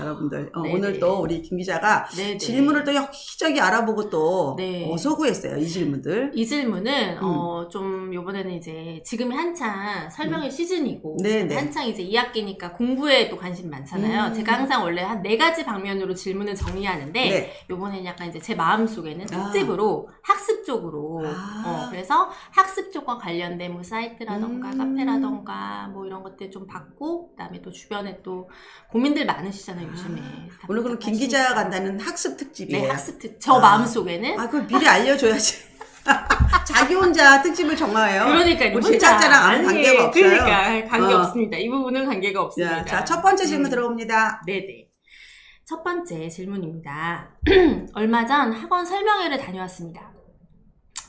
여러분들. 어, 네네. 오늘 또 우리 김 기자가 네네. 질문을 또 여기저기 알아보고 또 네. 어서 구했어요. 이 질문들. 이 질문은 음. 어, 좀 요번에는 이제 지금이 한창 설명회 시즌이고 음. 네네. 한창 이제 2학기니까 공부에 또 관심 많잖아요. 음. 제가 항상 원래 한 네 가지 방면으로 질문을 정리하는데 네. 요번에는 약간 이제 제 마음 속에는 아. 특집으로 학습 쪽으로 아. 어, 그래서 학습 쪽과 관련된 뭐 사이트라던가 음. 카페라던가 뭐 이런 것들 좀 받고 그다음에 또 주변에 또 고민들 많으시잖아요 요즘에 오늘 그럼 김 기자가 간다는 학습 특집이에요. 네 학습 특 저 아. 마음속에는 아, 그걸 미리 알려줘야지. 자기 혼자 특집을 정하요 그러니까 우리 제작자랑 아무 관계가 없어요. 그러니까 관계 어. 없습니다. 이 부분은 관계가 없습니다. 자, 자, 첫 번째 질문 음. 들어봅니다. 네네. 첫 번째 질문입니다. 얼마 전 학원 설명회를 다녀왔습니다.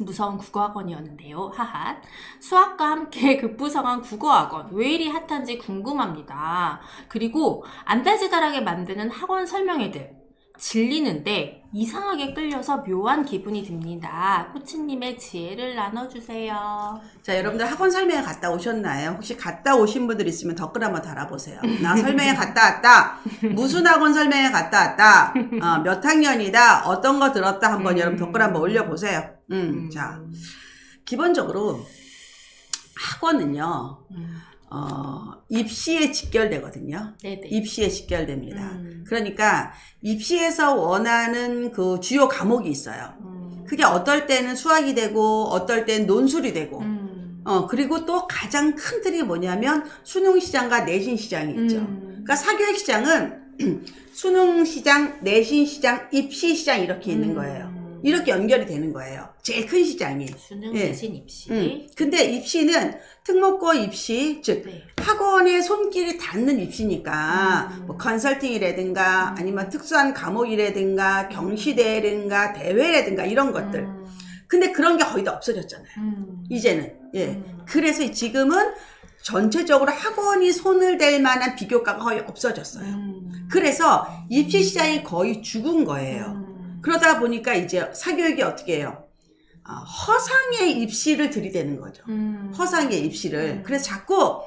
무서운 국어학원이었는데요. 하하. 수학과 함께 급부성한 국어학원. 왜 이리 핫한지 궁금합니다. 그리고 안달지달하게 만드는 학원 설명회들. 질리는데 이상하게 끌려서 묘한 기분이 듭니다. 코치님의 지혜를 나눠주세요. 자, 여러분들 학원 설명회 갔다 오셨나요? 혹시 갔다 오신 분들 있으면 댓글 한번 달아보세요. 나 설명회 갔다 왔다. 무슨 학원 설명회 갔다 왔다. 어, 몇 학년이다. 어떤 거 들었다. 한번 음. 여러분 댓글 한번 올려보세요. 음, 자, 기본적으로 학원은요, 음. 어, 입시에 직결되거든요. 네네. 입시에 직결됩니다. 음. 그러니까 입시에서 원하는 그 주요 과목이 있어요. 음. 그게 어떨 때는 수학이 되고 어떨 때는 논술이 되고 음. 어 그리고 또 가장 큰 틀이 뭐냐면 수능 시장과 내신 시장이 있죠. 음. 그러니까 사교육 시장은 수능 시장, 내신 시장, 입시 시장 이렇게 있는 음. 거예요. 이렇게 연결이 되는 거예요. 제일 큰 시장이. 수능 예. 대신 입시. 음. 근데 입시는 특목고 입시, 즉 네. 학원의 손길이 닿는 입시니까 음. 뭐 컨설팅이라든가 아니면 특수한 과목이라든가 경시대회라든가 대회라든가 이런 것들. 음. 근데 그런 게 거의 다 없어졌잖아요. 음. 이제는. 예. 음. 그래서 지금은 전체적으로 학원이 손을 댈 만한 비교과가 거의 없어졌어요. 음. 그래서 입시 시장이 거의 죽은 거예요. 음. 그러다 보니까 이제 사교육이 어떻게 해요? 아, 허상의 입시를 들이대는 거죠. 음. 허상의 입시를. 음. 그래서 자꾸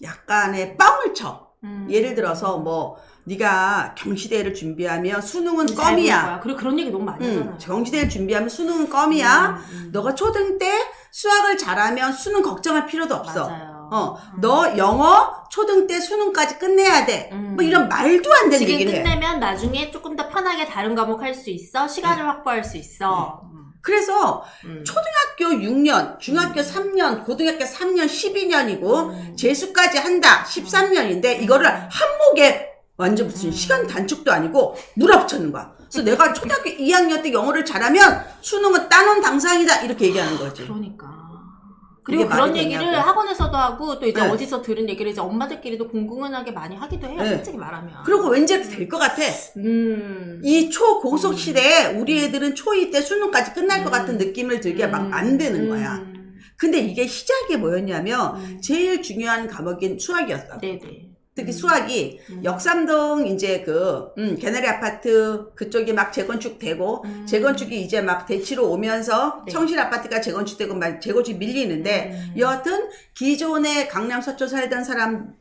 약간의 뻥을 쳐. 음. 예를 들어서 뭐 네가 경시대를 준비하면 수능은 잘 보는 껌이야. 그리고 그런 얘기 너무 많이 응, 하잖아요. 경시대를 준비하면 수능은 껌이야. 음, 음. 너가 초등 때 수학을 잘하면 수능 걱정할 필요도 없어. 맞아요. 어, 음. 너 영어 초등 때 수능까지 끝내야 돼. 음. 뭐 이런 말도 안 되는 지금 얘기를 해. 끝내면 나중에 조금 더 편하게 다른 과목 할 수 있어. 시간을 확보할 수 있어. 그래서 음. 초등학교 6년, 중학교 3년, 고등학교 3년 12년이고 음. 재수까지 한다 13년인데 이거를 한 목에 완전 무슨 음. 시간 단축도 아니고 물어붙였는 거야. 그래서 내가 초등학교 2학년 때 영어를 잘하면 수능은 따놓은 당상이다 이렇게 얘기하는 거지. 그러니까. 그리고 그런 얘기를 되냐고. 학원에서도 하고 또 이제 네. 어디서 들은 얘기를 이제 엄마들끼리도 공공연하게 많이 하기도 해요. 네. 솔직히 말하면. 그리고 왠지 될 것 같아. 음. 이 초고속 시대에 우리 애들은 초2 때 수능까지 끝날 것 음. 같은 느낌을 들게 막 음. 만드는 거야. 음. 근데 이게 시작이 뭐였냐면 음. 제일 중요한 과목인 수학이었어. 네네. 특히 음. 수학이 음. 역삼동 이제 그 음, 개나리 아파트 그쪽이 막 재건축되고 음. 재건축이 이제 막 대치로 오면서 네. 청실 아파트가 재건축되고 막 재건축이 밀리는데 음. 여하튼 기존에 강남 서초 살던 사람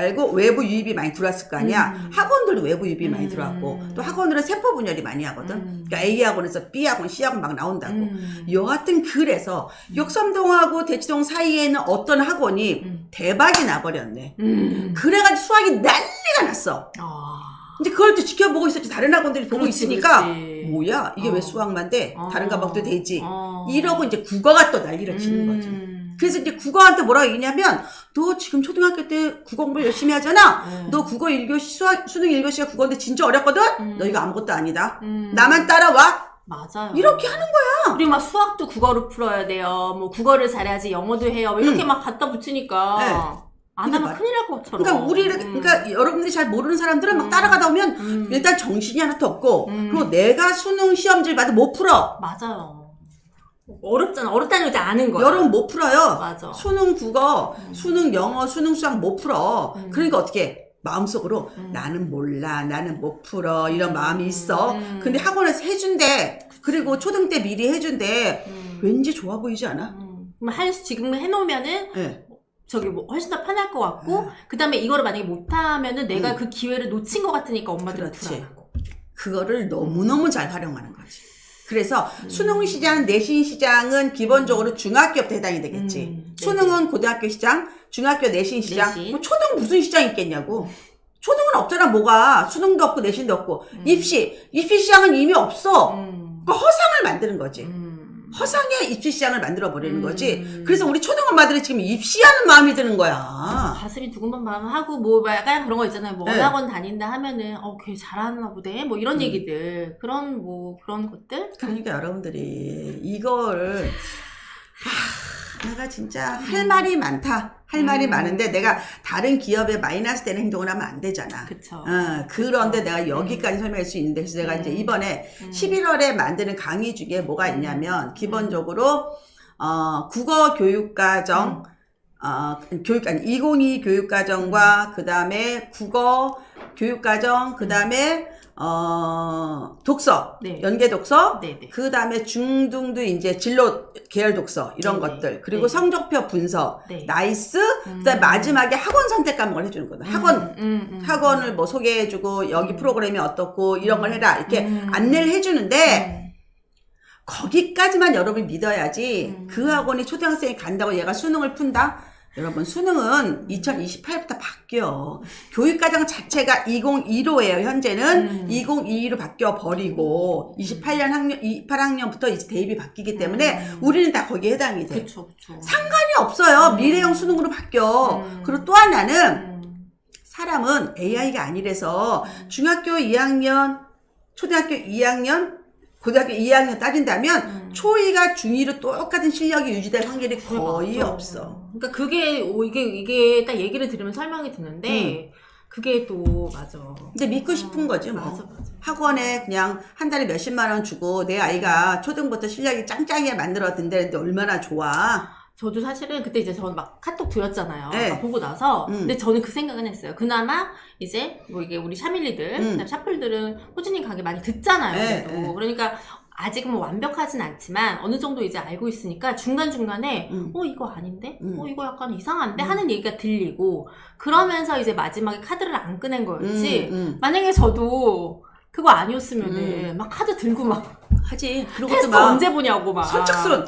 말고 외부 유입이 많이 들어왔을 거 아니야. 음. 학원들도 외부 유입이 많이 음. 들어왔고 또 학원들은 세포 분열이 많이 하거든. 음. 그러니까 A 학원에서 B 학원, C 학원 막 나온다고. 음. 여하튼 그래서 역삼동하고 대치동 사이에는 어떤 학원이 음. 대박이 나버렸네. 음. 그래가지고 수학이 난리가 났어. 아. 근데 그걸 또 지켜보고 있었지. 다른 학원들이 보고 그렇지, 있으니까 그렇지. 뭐야 이게 어. 왜 수학만 돼? 다른 어. 과목도 되지. 어. 이러고 이제 국어가 또 난리를 치는 거지. 음. 그래서 이제 국어한테 뭐라고 얘기냐면 너 지금 초등학교 때 국어 공부 열심히 하잖아. 음. 너 국어 1교시 수학 수능 1교시가 국어인데 진짜 어렵거든. 음. 너 이거 아무것도 아니다. 음. 나만 따라와. 맞아요. 이렇게 하는 거야. 그리고 막 수학도 국어로 풀어야 돼요. 뭐 국어를 잘해야지 영어도 해요. 뭐 이렇게 음. 막 갖다 붙이니까 네. 안 하면 말- 큰일 날 것처럼. 그러니까 우리를 음. 그러니까 여러분들이 잘 모르는 사람들은 막 음. 따라가다 보면 음. 일단 정신이 하나도 없고 음. 그리고 내가 수능 시험지를 봐도 못 풀어. 맞아요. 어렵잖아. 어렵다는 걸 이제 아는 거야. 여러분 못 풀어요. 맞아. 수능 국어, 음. 수능 영어, 수능 수학 못 풀어. 음. 그러니까 어떻게 마음속으로 음. 나는 몰라, 나는 못 풀어 이런 마음이 있어. 음. 근데 학원에서 해준대. 그리고 초등 때 미리 해준대. 음. 왠지 좋아 보이지 않아? 음. 그럼 할 수- 지금 해놓으면은 예. 저기 뭐 훨씬 더 편할 것 같고 음. 그다음에 이거를 만약에 못하면은 내가 음. 그 기회를 놓친 것 같으니까 엄마들은 그렇지. 불안하고 그거를 너무너무 잘 활용하는 거지. 그래서 음. 수능 시장, 내신 시장은 기본적으로 중학교부터 해당이 되겠지. 음, 수능은 고등학교 시장, 중학교 내신 시장, 내신. 뭐 초등 무슨 시장 있겠냐고. 초등은 없잖아, 뭐가. 수능도 없고 내신도 없고. 음. 입시, 입시 시장은 이미 없어. 음. 그러니까 허상을 만드는 거지. 음. 허상의 입시 시장을 만들어 버리는 음. 거지. 그래서 우리 초등 엄마들이 지금 입시하는 마음이 드는 거야. 가슴이 두근만 하고 뭐 약간 그런 거 있잖아요. 뭐 네. 어학원 다닌다 하면은 어, 걔 잘하나 보네. 뭐 이런 음. 얘기들 그런 뭐 그런 것들. 그러니까 여러분들이 이걸 하, 내가 진짜 할 음. 말이 많다. 할 말이 음. 많은데 내가 다른 기업에 마이너스 되는 행동을 하면 안 되잖아. 그쵸. 어, 그런데. 내가 여기까지 설명할 수 있는데 그래서 제가 이제 음. 이번에 음. 11월에 만드는 강의 중에 뭐가 음. 있냐면 기본적으로 어, 국어 교육과정 음. 어, 교육 아니 202 교육과정과 그 다음에 국어 교육과정 그 다음에 어 독서 네. 연계 독서 네네. 그 다음에 중등도 이제 진로 계열 독서 이런 네네. 것들 그리고 네. 성적표 분석 네. 나이스 음. 그다음 에 마지막에 학원 선택 과목을 해주는 거다 학원 음, 음, 음. 학원을 뭐 소개해주고 여기 음. 프로그램이 어떻고 이런 걸 해라 이렇게 음. 안내를 해주는데 음. 거기까지만 여러분이 믿어야지 음. 그 학원이 초등학생이 간다고 얘가 수능을 푼다? 여러분 수능은 2028부터 바뀌어 교육과정 자체가 2015예요 현재는 음. 2022로 바뀌어 버리고 28년 학년 28학년부터 이제 대입이 바뀌기 때문에 음. 우리는 다 거기에 해당이 돼 그쵸 그쵸. 상관이 없어요 음. 미래형 수능으로 바뀌어 음. 그리고 또 하나는 음. 사람은 AI가 아니래서 음. 중학교 2학년, 초등학교 2학년, 고등학교 2학년 따진다면 음. 초2가 중2로 똑같은 실력이 유지될 확률이 그래, 거의 맞아. 없어. 그러니까 그게 오, 이게 이게 딱 얘기를 들으면 설명이 되는데 그게 또 맞아. 근데 믿고 싶은 거지, 뭐. 맞아 맞아. 학원에 그냥 한 달에 몇십만 원 주고 내 아이가 초등부터 실력이 짱짱이게 만들어 든다는데 얼마나 좋아. 저도 사실은 그때 이제 저는 막 카톡 드렸잖아요. 네. 막 보고 나서. 음. 근데 저는 그 생각은 했어요. 그나마 이제 뭐 이게 우리 샤밀리들, 음. 샤플들은 호주님 강의 많이 듣잖아요. 네, 그래도. 네. 그러니까 아직은 뭐 완벽하진 않지만 어느 정도 이제 알고 있으니까 중간중간에 음. 어 이거 아닌데? 음. 어 이거 약간 이상한데? 음. 하는 얘기가 들리고 그러면서 이제 마지막에 카드를 안 꺼낸 거였지. 음, 음. 만약에 저도 그거 아니었으면은 음. 막 카드 들고 막 하지. 그리고 테스트 또 막, 언제 보냐고 막. 선착순,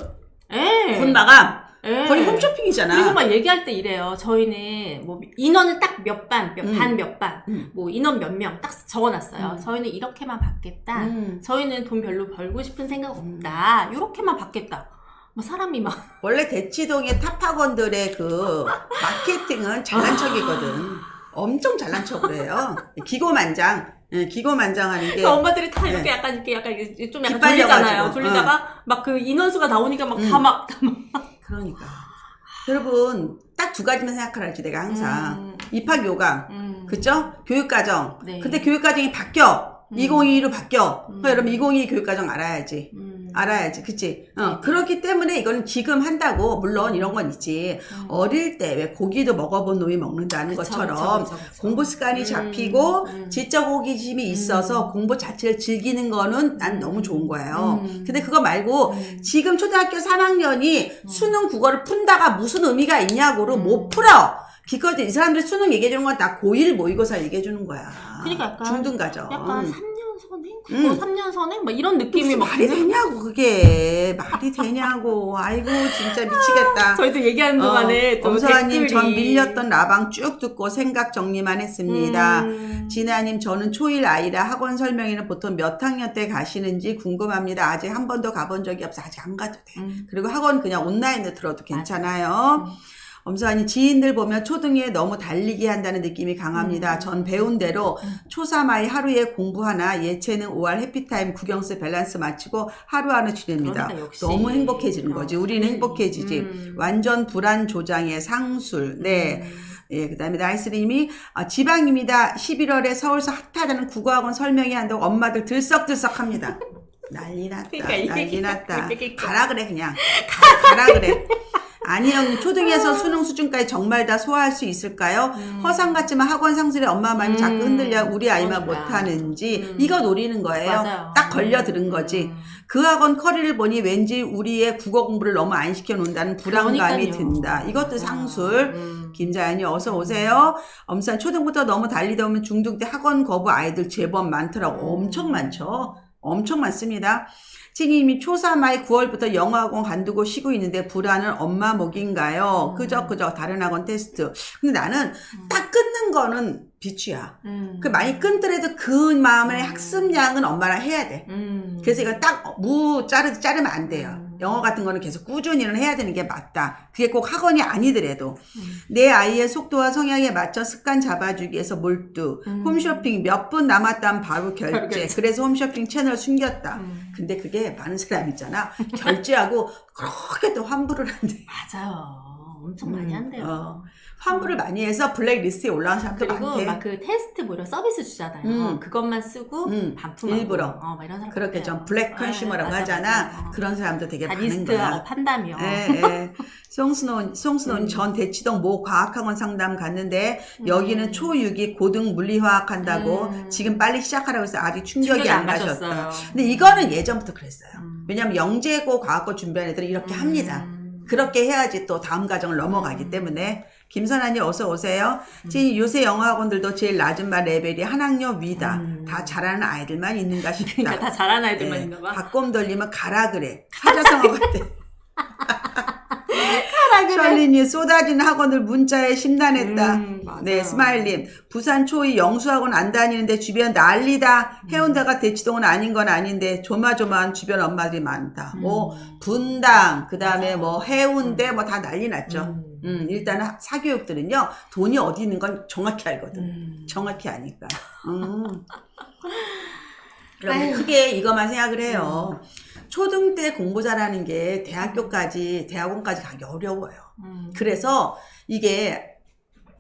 예. 곧 마감. 예. 거의 홈쇼핑이잖아. 그리고 막 얘기할 때 이래요. 저희는 뭐 인원을 딱몇 반, 몇 음. 반 몇 반, 음. 뭐 인원 몇 명 딱 적어놨어요. 음. 저희는 이렇게만 받겠다. 음. 저희는 돈 별로 벌고 싶은 생각 없다. 이렇게만 받겠다. 뭐 사람이 막 원래 대치동의 탑학원들의 그 마케팅은 잘난 척이거든. 엄청 잘난 척을 해요. 기고만장. 예, 기고만장하는 게. 그 엄마들이 다 이렇게 네. 약간 이렇게 약간 좀 약간 기빨려가지고, 졸리잖아요. 졸리다가 막그 인원수가 나오니까 막다 음. 막 다 막. 그러니까. 여러분, 딱 두 가지만 생각하라지, 내가 항상. 음, 입학 요강. 음. 그죠? 교육과정. 네. 근데 교육과정이 바뀌어. 음. 2022로 바뀌어. 음. 그럼 여러분, 2022 교육과정 알아야지. 음. 알아야지. 그치? 어, 네. 그렇기 때문에 이거는 지금 한다고, 물론 이런 건 있지. 음. 어릴 때 왜 고기도 먹어본 놈이 먹는다는 그쵸, 것처럼 그쵸, 그쵸, 그쵸. 공부 습관이 음, 잡히고 음. 지적 호기심이 있어서 공부 자체를 즐기는 거는 난 너무 좋은 거예요. 음. 근데 그거 말고 음. 지금 초등학교 3학년이 음. 수능 국어를 푼다가 무슨 의미가 있냐고로 음. 못 풀어. 기껏 이 사람들이 수능 얘기해 주는 건 다 고1 모의고사 얘기해 주는 거야. 그러니까 약간- 중등 가정. 약간 3년 선행? 그거 음. 3년 선행? 막 이런 느낌이 무슨 막 말이 드는 되냐고 그게 말이 되냐고 아이고 진짜 미치겠다. 저희도 얘기하는 동안에 또 엄서아님 댓글이 전 밀렸던 라방 쭉 듣고 생각 정리만 했습니다. 음. 진아님 저는 초1 아이라 학원 설명회는 보통 몇 학년 때 가시는지 궁금합니다. 아직 한 번도 가본 적이 없어. 아직 안 가도 돼. 음. 그리고 학원 그냥 온라인으로 들어도 괜찮아요. 엄서아님 지인들 보면 초등에 너무 달리기 한다는 느낌이 강합니다. 음. 전 배운 대로 음. 초3 아이 하루에 공부 하나 예체능 5할 해피타임 구경스 밸런스 마치고 하루하루 지냅니다. 그러니까. 너무 행복해지는 거지. 우리는 음. 행복해지지. 음. 완전 불안 조장의 상술. 네. 음. 예, 그 다음에 나이스님이 아, 지방입니다. 11월에 서울서 핫하다는 국어학원 설명회 한다고 엄마들 들썩들썩 합니다. 난리 났다. 그러니까 난리 났다. 가라 그래, 그냥. 가- 가라 그래. 안희영 초등에서 수능 수준까지 정말 다 소화할 수 있을까요? 음. 허상 같지만 학원 상술에 엄마 마음이 자꾸 음. 흔들려 우리 아이만 그러니까. 못하는지 음. 이거 노리는 거예요. 맞아요. 딱 걸려 들은 거지. 음. 그 학원 커리를 보니 왠지 우리의 국어 공부를 너무 안 시켜 놓는다는 불안감이 그러니까요. 든다. 이것도 아, 상술. 음. 김자연이 어서 오세요. 엄산 초등부터 너무 달리다 보면 중등 때 학원 거부 아이들 제법 많더라고. 음. 엄청 많죠. 엄청 많습니다. 찌님이 초3 아이 9월부터 영어학원 간두고 쉬고 있는데 불안은 엄마 목인가요? 음. 그저 그저 다른 학원 테스트. 근데 나는 딱 끊는 거는 비추야. 음. 그 많이 끊더라도 그 마음의 음. 학습량은 엄마랑 해야 돼. 음. 그래서 이거 딱 무 자르 자르면 안 돼요. 음. 영어 같은 거는 계속 꾸준히는 해야 되는 게 맞다. 그게 꼭 학원이 아니더라도 음. 내 아이의 속도와 성향에 맞춰 습관 잡아주기 위해서 몰두 음. 홈쇼핑 몇 분 남았다면 바로 바로 결제. 결제. 그래서 홈쇼핑 채널 숨겼다. 음. 근데 그게 많은 사람 있잖아. 결제하고 그렇게 또 환불을 한대. 맞아요. 엄청 음, 많이 한대요. 어. 환불을 많이 해서 블랙리스트에 올라온 사람도 그리고 많대. 막 그 테스트 뭐 이런 서비스 주잖아요. 음. 그것만 쓰고 음. 반품하고 일부러. 어, 막 이런 사람 그렇게 좀 블랙 컨슈머라고 맞아, 하잖아. 맞아. 어. 그런 사람도 되게 다 많은 거야. 리스트하고 판다며. 예, 예. 송스노, 송스노 음. 전 대치동 모 과학학원 상담 갔는데 음. 여기는 초6이 고등 물리화학 한다고 음. 지금 빨리 시작하라고 해서 아직 충격이, 충격이 안 안 가셨다. 가셨어요. 근데 이거는 예전부터 그랬어요. 음. 왜냐면 영재고 과학고 준비하는 애들은 이렇게 합니다. 음. 그렇게 해야지 또 다음 과정을 넘어가기 음. 때문에 김선아님 어서 오세요. 음. 지금 요새 영어학원들도 제일 낮은 반 레벨이 한 학년 위다. 음. 다 잘하는 아이들만 있는가 싶다. 그러니까 다 잘하는 아이들만 네. 있나 봐. 박곰 돌리면 가라 그래. 사자성어 같아. 셜린이 쏟아지는 학원들 문자에 심란했다. 음. 네, 스마일님. 부산 초이 영수학원 안 다니는데 주변 난리다. 음. 해운대가 대치동은 아닌 건 아닌데 조마조마한 주변 엄마들이 많다. 뭐 음. 분당, 그 다음에. 뭐 해운대 뭐 다 난리 났죠. 음. 음, 일단 은 사교육들은요, 돈이 어디 있는 건 정확히 알거든. 음. 정확히 아니까. 음. 아유. 크게 이것만 생각을 해요. 초등 때 공부 잘하는 게 대학교까지, 대학원까지 가기 어려워요. 음. 그래서 이게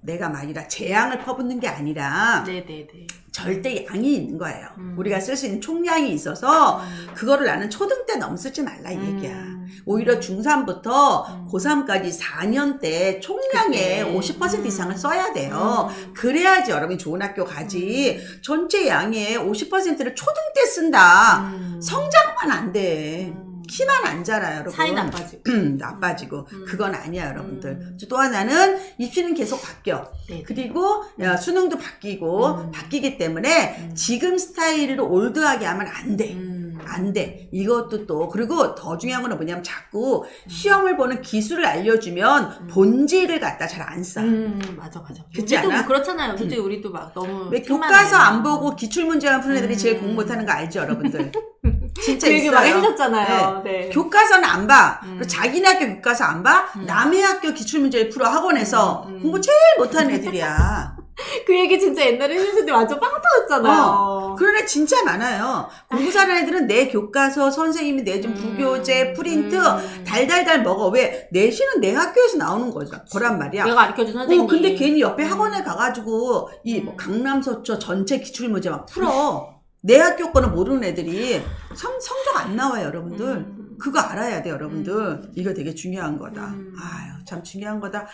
내가 말이라 재앙을 퍼붓는 게 아니라 네네네. 절대 양이 있는 거예요. 음. 우리가 쓸 수 있는 총량이 있어서 음. 그거를 나는 초등 때 너무 쓰지 말라 이 얘기야. 음. 오히려 중3부터 음. 고3까지 4년 때 총량의 그때. 50% 음. 이상을 써야 돼요. 음. 그래야지 여러분이 좋은 학교 가지. 전체 양의 50%를 초등 때 쓴다. 음. 성장만 안 돼. 음. 키만 안 자라요, 여러분. 사이 나빠지고. 나빠지고. 음. 그건 아니야, 여러분들. 음. 또 하나는 입시는 계속 바뀌어. 네. 그리고 야, 수능도 바뀌고 음. 바뀌기 때문에 음. 지금 스타일로 올드하게 하면 안 돼. 음. 안 돼. 이것도 또 그리고 더 중요한 건 뭐냐면 자꾸 시험을 보는 기술을 알려주면 음. 본질을 갖다 잘 안 써. 음, 맞아, 맞아. 그렇지 우리도 않아? 뭐 그렇잖아요. 솔직히 우리도 막 너무. 왜 교과서. 안 보고 기출 문제만 푸는 애들이 음. 제일 공부 못하는 거 알죠, 여러분들? 진짜 그 얘기 있어요. 해주셨잖아요. 네. 교과서는 안 봐. 음. 그리고 자기네 학교 교과서 안 봐. 음. 남의 학교 기출 문제를 풀어 학원에서 음, 음. 공부 제일 못하는 애들이야. 그 얘기 진짜 옛날에 해주셨는데 완전 빵 터졌잖아요. 어, 그런 애 진짜 많아요. 공부 잘하는 애들은 내 교과서 선생님이 내준 음. 부교재 프린트 음. 달달달 먹어. 왜? 내신은 내 학교에서 나오는 거죠. 거란 말이야. 내가 가르쳐준 선생님. 어, 근데 괜히 옆에 음. 학원에 가가지고 이뭐 음. 강남서초 전체 기출 문제 막 풀어. 내 학교 거는 모르는 애들이 성, 성적 안 나와요, 여러분들. 음. 그거 알아야 돼, 여러분들. 이거 되게 중요한 거다. 음. 아유, 참 중요한 거다.